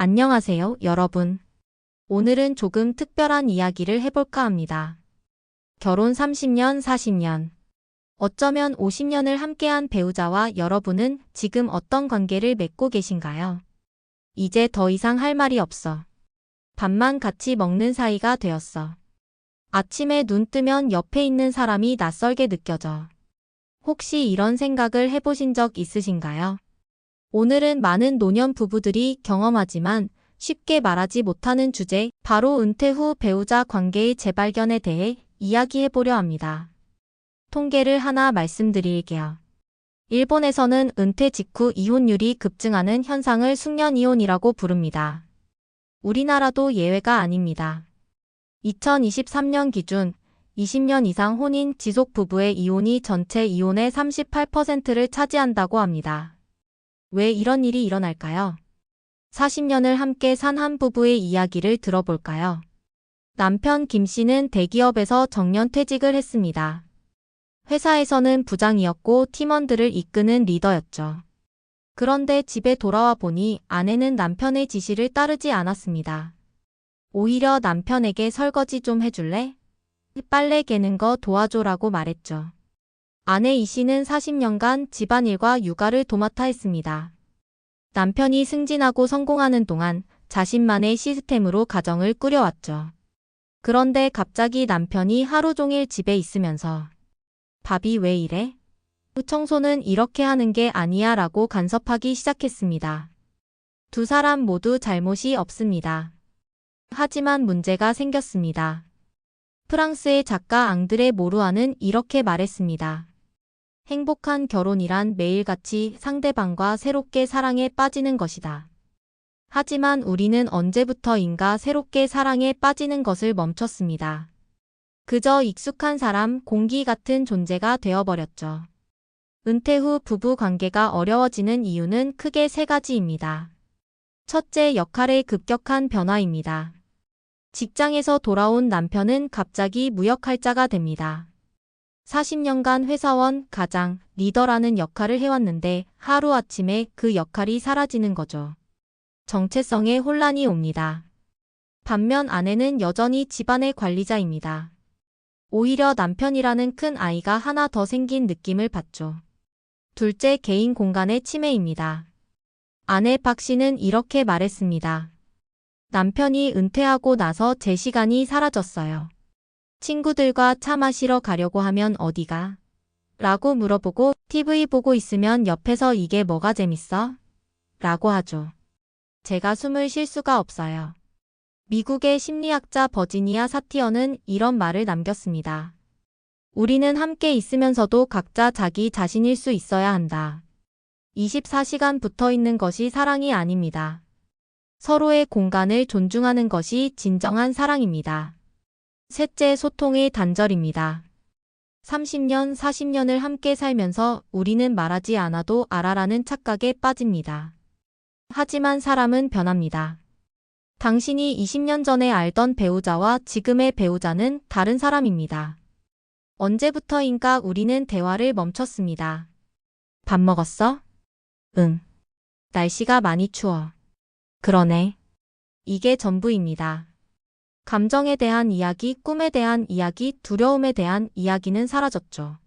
안녕하세요, 여러분. 오늘은 조금 특별한 이야기를 해볼까 합니다. 결혼 30년, 40년. 어쩌면 50년을 함께한 배우자와 여러분은 지금 어떤 관계를 맺고 계신가요? 이제 더 이상 할 말이 없어. 밥만 같이 먹는 사이가 되었어. 아침에 눈 뜨면 옆에 있는 사람이 낯설게 느껴져. 혹시 이런 생각을 해보신 적 있으신가요? 오늘은 많은 노년 부부들이 경험하지만 쉽게 말하지 못하는 주제, 바로 은퇴 후 배우자 관계의 재발견에 대해 이야기해보려 합니다. 통계를 하나 말씀드릴게요. 일본에서는 은퇴 직후 이혼율이 급증하는 현상을 숙련 이혼이라고 부릅니다. 우리나라도 예외가 아닙니다. 2023년 기준 20년 이상 혼인 지속 부부의 이혼이 전체 이혼의 38%를 차지한다고 합니다. 왜 이런 일이 일어날까요? 40년을 함께 산 한 부부의 이야기를 들어볼까요? 남편 김 씨는 대기업에서 정년 퇴직을 했습니다. 회사에서는 부장이었고 팀원들을 이끄는 리더였죠. 그런데 집에 돌아와 보니 아내는 남편의 지시를 따르지 않았습니다. 오히려 남편에게 설거지 좀 해줄래? 빨래 개는 거 도와줘라고 말했죠. 아내 이 씨는 40년간 집안일과 육아를 도맡아 했습니다. 남편이 승진하고 성공하는 동안 자신만의 시스템으로 가정을 꾸려왔죠. 그런데 갑자기 남편이 하루 종일 집에 있으면서 밥이 왜 이래? 청소는 이렇게 하는 게 아니야 라고 간섭하기 시작했습니다. 두 사람 모두 잘못이 없습니다. 하지만 문제가 생겼습니다. 프랑스의 작가 앙드레 모루아는 이렇게 말했습니다. 행복한 결혼이란 매일같이 상대방과 새롭게 사랑에 빠지는 것이다. 하지만 우리는 언제부터인가 새롭게 사랑에 빠지는 것을 멈췄습니다. 그저 익숙한 사람, 공기 같은 존재가 되어버렸죠. 은퇴 후 부부 관계가 어려워지는 이유는 크게 세 가지입니다. 첫째, 역할의 급격한 변화입니다. 직장에서 돌아온 남편은 갑자기 무역할자가 됩니다. 40년간 회사원, 가장, 리더라는 역할을 해왔는데 하루아침에 그 역할이 사라지는 거죠. 정체성에 혼란이 옵니다. 반면 아내는 여전히 집안의 관리자입니다. 오히려 남편이라는 큰 아이가 하나 더 생긴 느낌을 받죠. 둘째 개인 공간의 침해입니다. 아내 박 씨는 이렇게 말했습니다. 남편이 은퇴하고 나서 제 시간이 사라졌어요. 친구들과 차 마시러 가려고 하면 어디가? 라고 물어보고 TV 보고 있으면 옆에서 이게 뭐가 재밌어? 라고 하죠. 제가 숨을 쉴 수가 없어요. 미국의 심리학자 버지니아 사티어는 이런 말을 남겼습니다. 우리는 함께 있으면서도 각자 자기 자신일 수 있어야 한다. 24시간 붙어 있는 것이 사랑이 아닙니다. 서로의 공간을 존중하는 것이 진정한 사랑입니다. 셋째, 소통의 단절입니다. 30년, 40년을 함께 살면서 우리는 말하지 않아도 알아라는 착각에 빠집니다. 하지만 사람은 변합니다. 당신이 20년 전에 알던 배우자와 지금의 배우자는 다른 사람입니다. 언제부터인가 우리는 대화를 멈췄습니다. 밥 먹었어? 응. 날씨가 많이 추워. 그러네. 이게 전부입니다. 감정에 대한 이야기, 꿈에 대한 이야기, 두려움에 대한 이야기는 사라졌죠.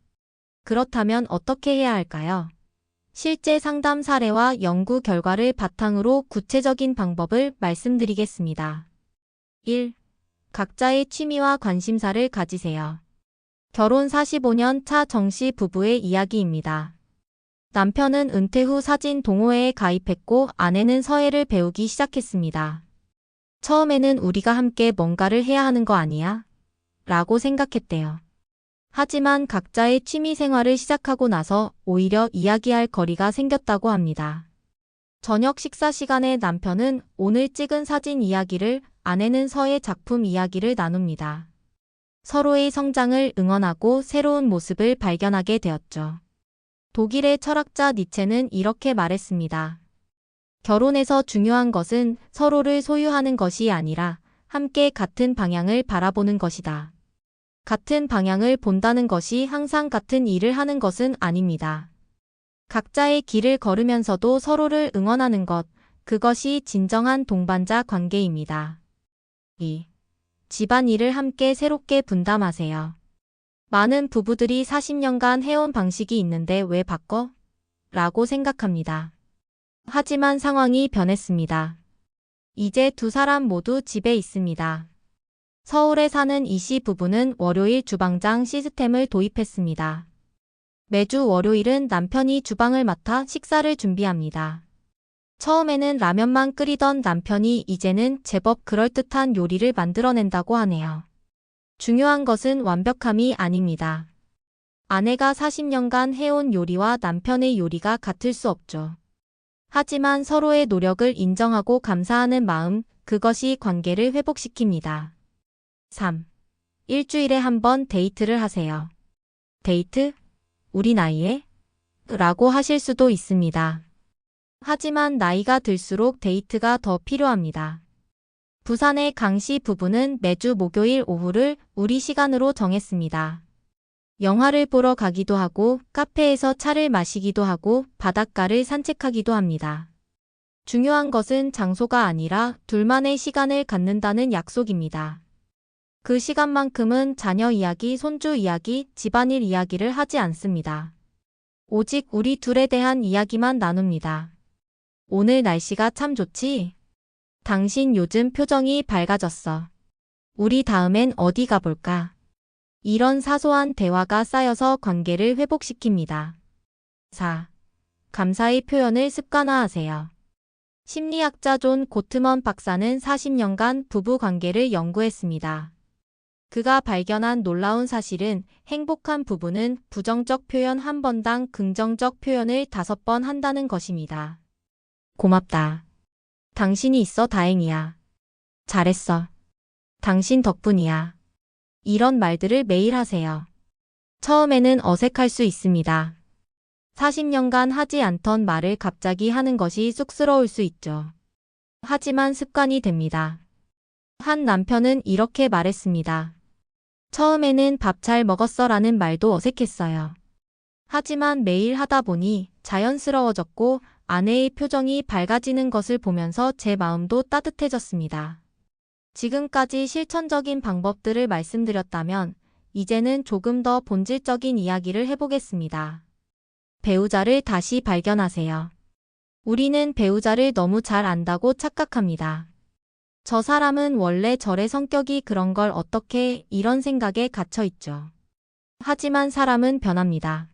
그렇다면 어떻게 해야 할까요? 실제 상담 사례와 연구 결과를 바탕으로 구체적인 방법을 말씀드리겠습니다. 1. 각자의 취미와 관심사를 가지세요. 결혼 45년 차 정씨 부부의 이야기입니다. 남편은 은퇴 후 사진 동호회에 가입했고 아내는 서예를 배우기 시작했습니다. 처음에는 우리가 함께 뭔가를 해야 하는 거 아니야? 라고 생각했대요. 하지만 각자의 취미 생활을 시작하고 나서 오히려 이야기할 거리가 생겼다고 합니다. 저녁 식사 시간에 남편은 오늘 찍은 사진 이야기를 아내는 서예 작품 이야기를 나눕니다. 서로의 성장을 응원하고 새로운 모습을 발견하게 되었죠. 독일의 철학자 니체는 이렇게 말했습니다. 결혼에서 중요한 것은 서로를 소유하는 것이 아니라 함께 같은 방향을 바라보는 것이다. 같은 방향을 본다는 것이 항상 같은 일을 하는 것은 아닙니다. 각자의 길을 걸으면서도 서로를 응원하는 것, 그것이 진정한 동반자 관계입니다. 2. 집안 일을 함께 새롭게 분담하세요. 많은 부부들이 40년간 해온 방식이 있는데 왜 바꿔? 라고 생각합니다. 하지만 상황이 변했습니다. 이제 두 사람 모두 집에 있습니다. 서울에 사는 이 씨 부부는 월요일 주방장 시스템을 도입했습니다. 매주 월요일은 남편이 주방을 맡아 식사를 준비합니다. 처음에는 라면만 끓이던 남편이 이제는 제법 그럴듯한 요리를 만들어낸다고 하네요. 중요한 것은 완벽함이 아닙니다. 아내가 40년간 해온 요리와 남편의 요리가 같을 수 없죠. 하지만 서로의 노력을 인정하고 감사하는 마음, 그것이 관계를 회복시킵니다. 3. 일주일에 한 번 데이트를 하세요. 데이트? 우리 나이에? 라고 하실 수도 있습니다. 하지만 나이가 들수록 데이트가 더 필요합니다. 부산의 강 씨 부부는 매주 목요일 오후를 우리 시간으로 정했습니다. 영화를 보러 가기도 하고 카페에서 차를 마시기도 하고 바닷가를 산책하기도 합니다. 중요한 것은 장소가 아니라 둘만의 시간을 갖는다는 약속입니다. 그 시간만큼은 자녀 이야기, 손주 이야기, 집안일 이야기를 하지 않습니다. 오직 우리 둘에 대한 이야기만 나눕니다. 오늘 날씨가 참 좋지? 당신 요즘 표정이 밝아졌어. 우리 다음엔 어디 가볼까? 이런 사소한 대화가 쌓여서 관계를 회복시킵니다. 4. 감사의 표현을 습관화하세요. 심리학자 존 고트먼 박사는 40년간 부부 관계를 연구했습니다. 그가 발견한 놀라운 사실은 행복한 부부는 부정적 표현 한 번당 긍정적 표현을 다섯 번 한다는 것입니다. 고맙다. 당신이 있어 다행이야. 잘했어. 당신 덕분이야. 이런 말들을 매일 하세요. 처음에는 어색할 수 있습니다. 40년간 하지 않던 말을 갑자기 하는 것이 쑥스러울 수 있죠. 하지만 습관이 됩니다. 한 남편은 이렇게 말했습니다. 처음에는 밥 잘 먹었어 라는 말도 어색했어요. 하지만 매일 하다 보니 자연스러워졌고 아내의 표정이 밝아지는 것을 보면서 제 마음도 따뜻해졌습니다. 지금까지 실천적인 방법들을 말씀드렸다면 이제는 조금 더 본질적인 이야기를 해보겠습니다. 배우자를 다시 발견하세요. 우리는 배우자를 너무 잘 안다고 착각합니다. 저 사람은 원래 저의 성격이 그런 걸 어떻게 이런 생각에 갇혀 있죠. 하지만 사람은 변합니다.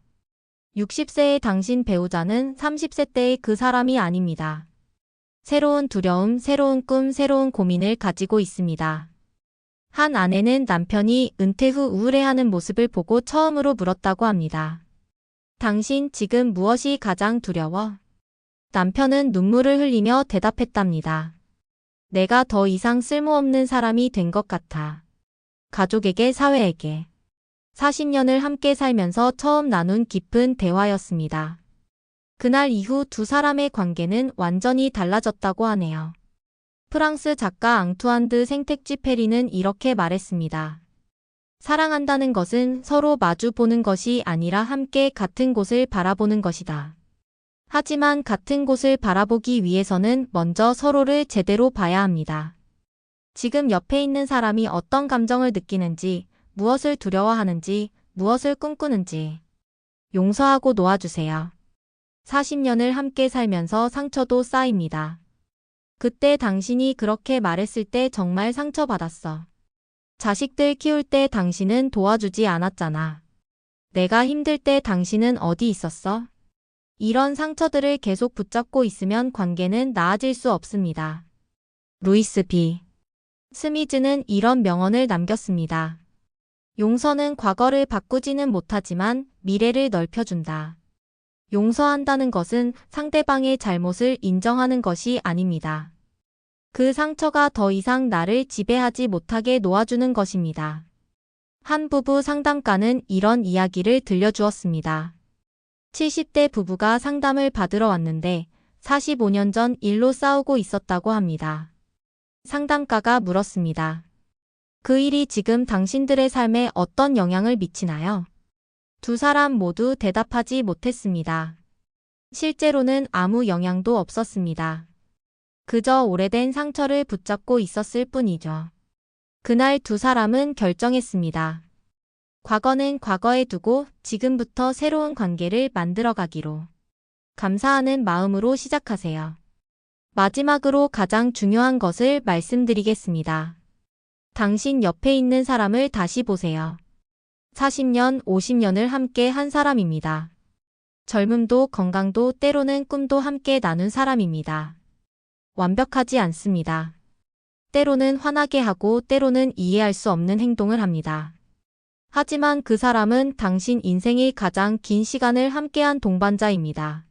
60세의 당신 배우자는 30세 때의 그 사람이 아닙니다. 새로운 두려움, 새로운 꿈, 새로운 고민을 가지고 있습니다. 한 아내는 남편이 은퇴 후 우울해하는 모습을 보고 처음으로 물었다고 합니다. 당신 지금 무엇이 가장 두려워? 남편은 눈물을 흘리며 대답했답니다. 내가 더 이상 쓸모없는 사람이 된 것 같아. 가족에게 사회에게. 40년을 함께 살면서 처음 나눈 깊은 대화였습니다. 그날 이후 두 사람의 관계는 완전히 달라졌다고 하네요. 프랑스 작가 앙투안드 생택쥐 페리는 이렇게 말했습니다. 사랑한다는 것은 서로 마주 보는 것이 아니라 함께 같은 곳을 바라보는 것이다. 하지만 같은 곳을 바라보기 위해서는 먼저 서로를 제대로 봐야 합니다. 지금 옆에 있는 사람이 어떤 감정을 느끼는지, 무엇을 두려워하는지, 무엇을 꿈꾸는지 용서하고 놓아주세요. 40년을 함께 살면서 상처도 쌓입니다. 그때 당신이 그렇게 말했을 때 정말 상처받았어. 자식들 키울 때 당신은 도와주지 않았잖아. 내가 힘들 때 당신은 어디 있었어? 이런 상처들을 계속 붙잡고 있으면 관계는 나아질 수 없습니다. 루이스 비. 스미즈는 이런 명언을 남겼습니다. 용서는 과거를 바꾸지는 못하지만 미래를 넓혀준다. 용서한다는 것은 상대방의 잘못을 인정하는 것이 아닙니다. 그 상처가 더 이상 나를 지배하지 못하게 놓아주는 것입니다. 한 부부 상담가는 이런 이야기를 들려주었습니다. 70대 부부가 상담을 받으러 왔는데 45년 전 일로 싸우고 있었다고 합니다. 상담가가 물었습니다. 그 일이 지금 당신들의 삶에 어떤 영향을 미치나요? 두 사람 모두 대답하지 못했습니다. 실제로는 아무 영향도 없었습니다. 그저 오래된 상처를 붙잡고 있었을 뿐이죠. 그날 두 사람은 결정했습니다. 과거는 과거에 두고 지금부터 새로운 관계를 만들어 가기로. 감사하는 마음으로 시작하세요. 마지막으로 가장 중요한 것을 말씀드리겠습니다. 당신 옆에 있는 사람을 다시 보세요. 40년, 50년을 함께 한 사람입니다. 젊음도 건강도 때로는 꿈도 함께 나눈 사람입니다. 완벽하지 않습니다. 때로는 화나게 하고 때로는 이해할 수 없는 행동을 합니다. 하지만 그 사람은 당신 인생의 가장 긴 시간을 함께한 동반자입니다.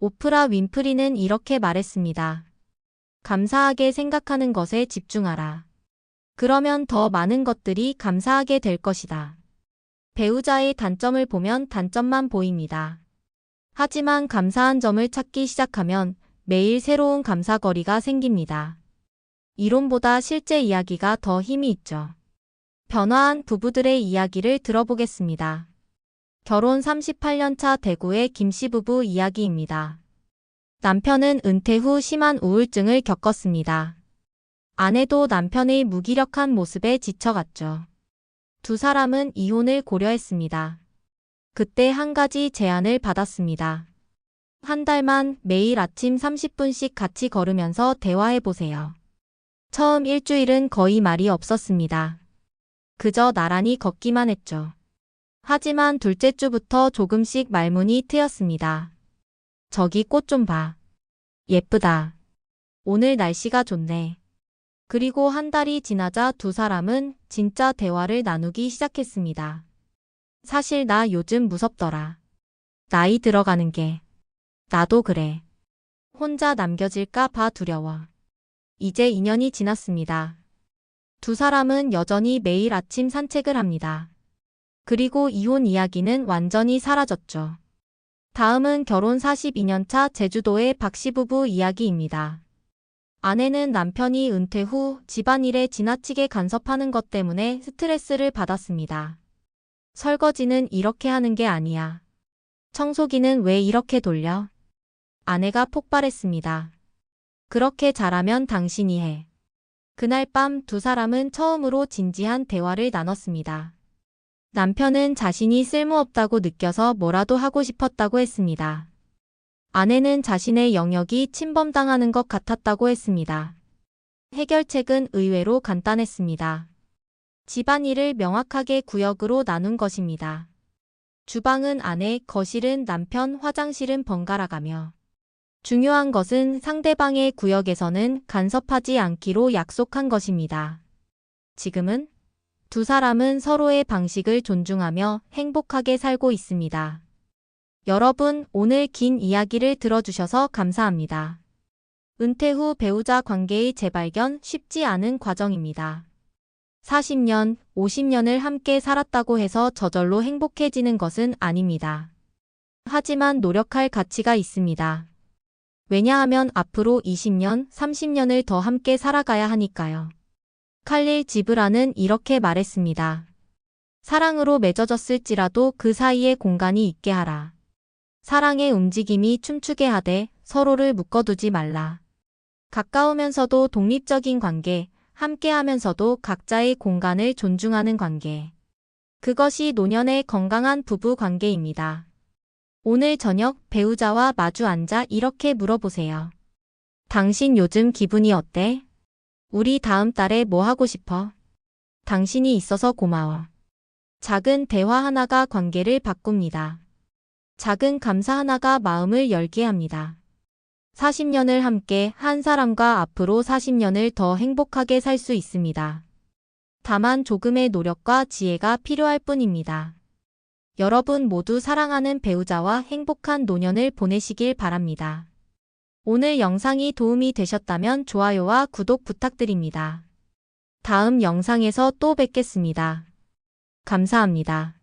오프라 윈프리는 이렇게 말했습니다. 감사하게 생각하는 것에 집중하라. 그러면 더 많은 것들이 감사하게 될 것이다. 배우자의 단점을 보면 단점만 보입니다. 하지만 감사한 점을 찾기 시작하면 매일 새로운 감사거리가 생깁니다. 이론보다 실제 이야기가 더 힘이 있죠. 변화한 부부들의 이야기를 들어보겠습니다. 결혼 38년차 대구의 김씨 부부 이야기입니다. 남편은 은퇴 후 심한 우울증을 겪었습니다. 아내도 남편의 무기력한 모습에 지쳐갔죠. 두 사람은 이혼을 고려했습니다. 그때 한 가지 제안을 받았습니다. 한 달만 매일 아침 30분씩 같이 걸으면서 대화해보세요. 처음 일주일은 거의 말이 없었습니다. 그저 나란히 걷기만 했죠. 하지만 둘째 주부터 조금씩 말문이 트였습니다. 저기 꽃 좀 봐. 예쁘다. 오늘 날씨가 좋네. 그리고 한 달이 지나자 두 사람은 진짜 대화를 나누기 시작했습니다. 사실 나 요즘 무섭더라. 나이 들어가는 게. 나도 그래. 혼자 남겨질까 봐 두려워. 이제 2년이 지났습니다. 두 사람은 여전히 매일 아침 산책을 합니다. 그리고 이혼 이야기는 완전히 사라졌죠. 다음은 결혼 42년 차 제주도의 박씨 부부 이야기입니다. 아내는 남편이 은퇴 후 집안일에 지나치게 간섭하는 것 때문에 스트레스를 받았습니다. 설거지는 이렇게 하는 게 아니야. 청소기는 왜 이렇게 돌려? 아내가 폭발했습니다. 그렇게 잘하면 당신이 해. 그날 밤 두 사람은 처음으로 진지한 대화를 나눴습니다. 남편은 자신이 쓸모없다고 느껴서 뭐라도 하고 싶었다고 했습니다. 아내는 자신의 영역이 침범당하는 것 같았다고 했습니다. 해결책은 의외로 간단했습니다. 집안일을 명확하게 구역으로 나눈 것입니다. 주방은 아내, 거실은 남편, 화장실은 번갈아가며 중요한 것은 상대방의 구역에서는 간섭하지 않기로 약속한 것입니다. 지금은 두 사람은 서로의 방식을 존중하며 행복하게 살고 있습니다. 여러분, 오늘 긴 이야기를 들어주셔서 감사합니다. 은퇴 후 배우자 관계의 재발견 쉽지 않은 과정입니다. 40년, 50년을 함께 살았다고 해서 저절로 행복해지는 것은 아닙니다. 하지만 노력할 가치가 있습니다. 왜냐하면 앞으로 20년, 30년을 더 함께 살아가야 하니까요. 칼릴 지브라는 이렇게 말했습니다. 사랑으로 맺어졌을지라도 그 사이에 공간이 있게 하라. 사랑의 움직임이 춤추게 하되 서로를 묶어두지 말라. 가까우면서도 독립적인 관계, 함께하면서도 각자의 공간을 존중하는 관계. 그것이 노년의 건강한 부부 관계입니다. 오늘 저녁 배우자와 마주 앉아 이렇게 물어보세요. 당신 요즘 기분이 어때? 우리 다음 달에 뭐 하고 싶어? 당신이 있어서 고마워. 작은 대화 하나가 관계를 바꿉니다. 작은 감사 하나가 마음을 열게 합니다. 40년을 함께 한 사람과 앞으로 40년을 더 행복하게 살 수 있습니다. 다만 조금의 노력과 지혜가 필요할 뿐입니다. 여러분 모두 사랑하는 배우자와 행복한 노년을 보내시길 바랍니다. 오늘 영상이 도움이 되셨다면 좋아요와 구독 부탁드립니다. 다음 영상에서 또 뵙겠습니다. 감사합니다.